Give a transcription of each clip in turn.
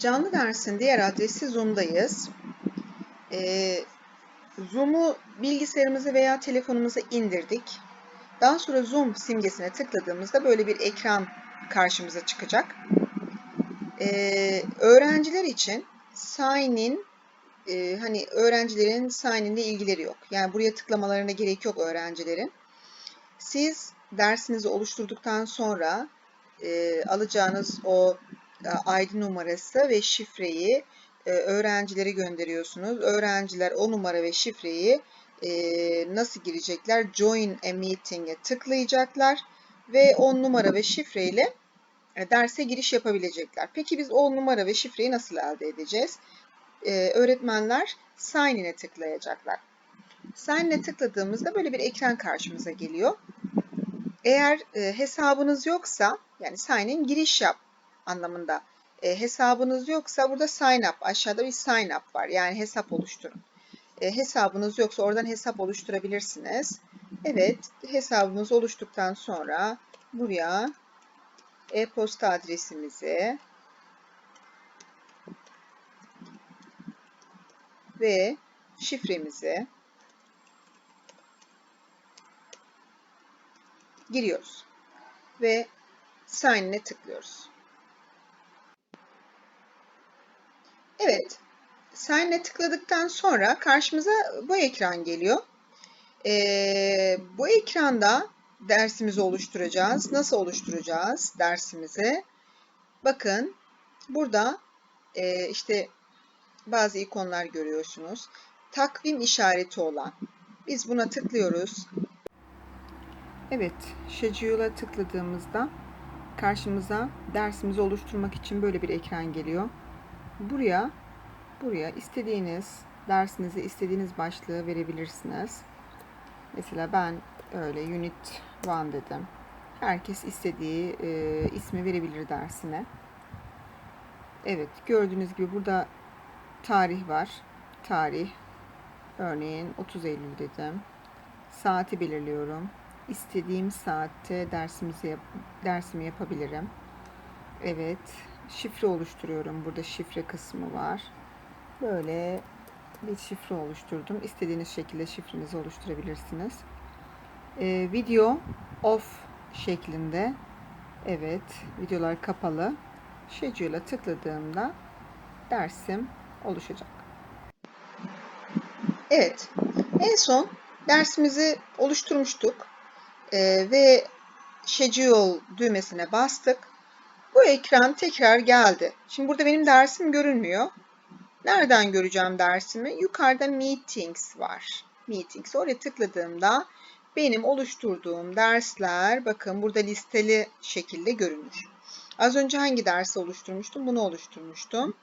Canlı dersin diğer adresi Zoom'dayız. Ee, Zoom'u bilgisayarımıza veya telefonumuza indirdik. Daha sonra Zoom simgesine tıkladığımızda böyle bir ekran karşımıza çıkacak. Ee, öğrenciler için sign in, e, hani öğrencilerin sign in ile ilgileri yok. Yani buraya tıklamalarına gerek yok öğrencilerin. Siz dersinizi oluşturduktan sonra e, alacağınız o ID numarası ve şifreyi e, öğrencilere gönderiyorsunuz. Öğrenciler o numara ve şifreyi e, nasıl girecekler? Join a meeting'e tıklayacaklar ve o numara ve şifreyle e, derse giriş yapabilecekler. Peki biz o numara ve şifreyi nasıl elde edeceğiz? E, öğretmenler sign in'e tıklayacaklar. Sign in'e tıkladığımızda böyle bir ekran karşımıza geliyor. Eğer e, hesabınız yoksa yani sign in giriş yap anlamında e, hesabınız yoksa burada sign up aşağıda bir sign up var. Yani hesap oluşturun. E, hesabınız yoksa oradan hesap oluşturabilirsiniz. Evet hesabımız oluştuktan sonra buraya e-posta adresimizi ve şifremizi giriyoruz ve sign in'e tıklıyoruz. Evet, sign in'e tıkladıktan sonra karşımıza bu ekran geliyor. Ee, bu ekranda dersimizi oluşturacağız. Nasıl oluşturacağız dersimizi? Bakın burada e, işte bazı ikonlar görüyorsunuz. Takvim işareti olan. Biz buna tıklıyoruz. Evet, Schedule'a tıkladığımızda karşımıza dersimizi oluşturmak için böyle bir ekran geliyor. Buraya buraya istediğiniz dersinize istediğiniz başlığı verebilirsiniz. Mesela ben öyle Unit 1 dedim. Herkes istediği e, ismi verebilir dersine. Evet, gördüğünüz gibi burada tarih var. Tarih örneğin 30 Eylül dedim. Saati belirliyorum istediğim saatte dersimizi yap dersimi yapabilirim. Evet, şifre oluşturuyorum. Burada şifre kısmı var. Böyle bir şifre oluşturdum. İstediğiniz şekilde şifrenizi oluşturabilirsiniz. Ee, video off şeklinde. Evet, videolar kapalı. Schedule'a tıkladığımda dersim oluşacak. Evet, en son dersimizi oluşturmuştuk e, ve schedule düğmesine bastık. Bu ekran tekrar geldi. Şimdi burada benim dersim görünmüyor. Nereden göreceğim dersimi? Yukarıda Meetings var. Meetings. Oraya tıkladığımda benim oluşturduğum dersler bakın burada listeli şekilde görünür. Az önce hangi dersi oluşturmuştum? Bunu oluşturmuştum.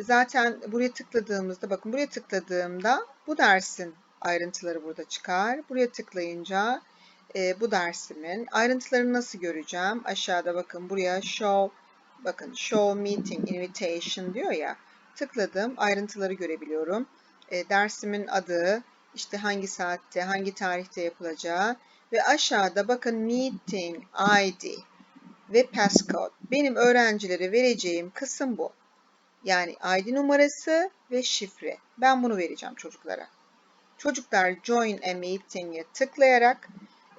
Zaten buraya tıkladığımızda bakın buraya tıkladığımda bu dersin ayrıntıları burada çıkar. Buraya tıklayınca e, bu dersimin ayrıntılarını nasıl göreceğim? Aşağıda bakın buraya show bakın show meeting invitation diyor ya. Tıkladım ayrıntıları görebiliyorum. E, dersimin adı, işte hangi saatte, hangi tarihte yapılacağı ve aşağıda bakın meeting ID ve passcode. Benim öğrencilere vereceğim kısım bu. Yani ID numarası ve şifre. Ben bunu vereceğim çocuklara. Çocuklar join a meeting'e tıklayarak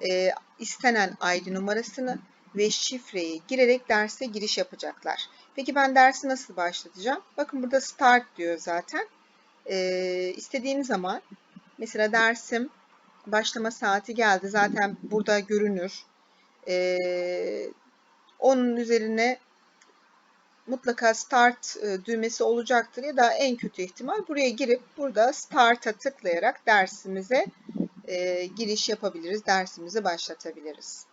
e, istenen ID numarasını ve şifreyi girerek derse giriş yapacaklar. Peki ben dersi nasıl başlatacağım? Bakın burada start diyor zaten. E, istediğim zaman mesela dersim başlama saati geldi. Zaten burada görünür. E, onun üzerine mutlaka start e, düğmesi olacaktır ya da en kötü ihtimal buraya girip burada start'a tıklayarak dersimize giriş yapabiliriz, dersimizi başlatabiliriz.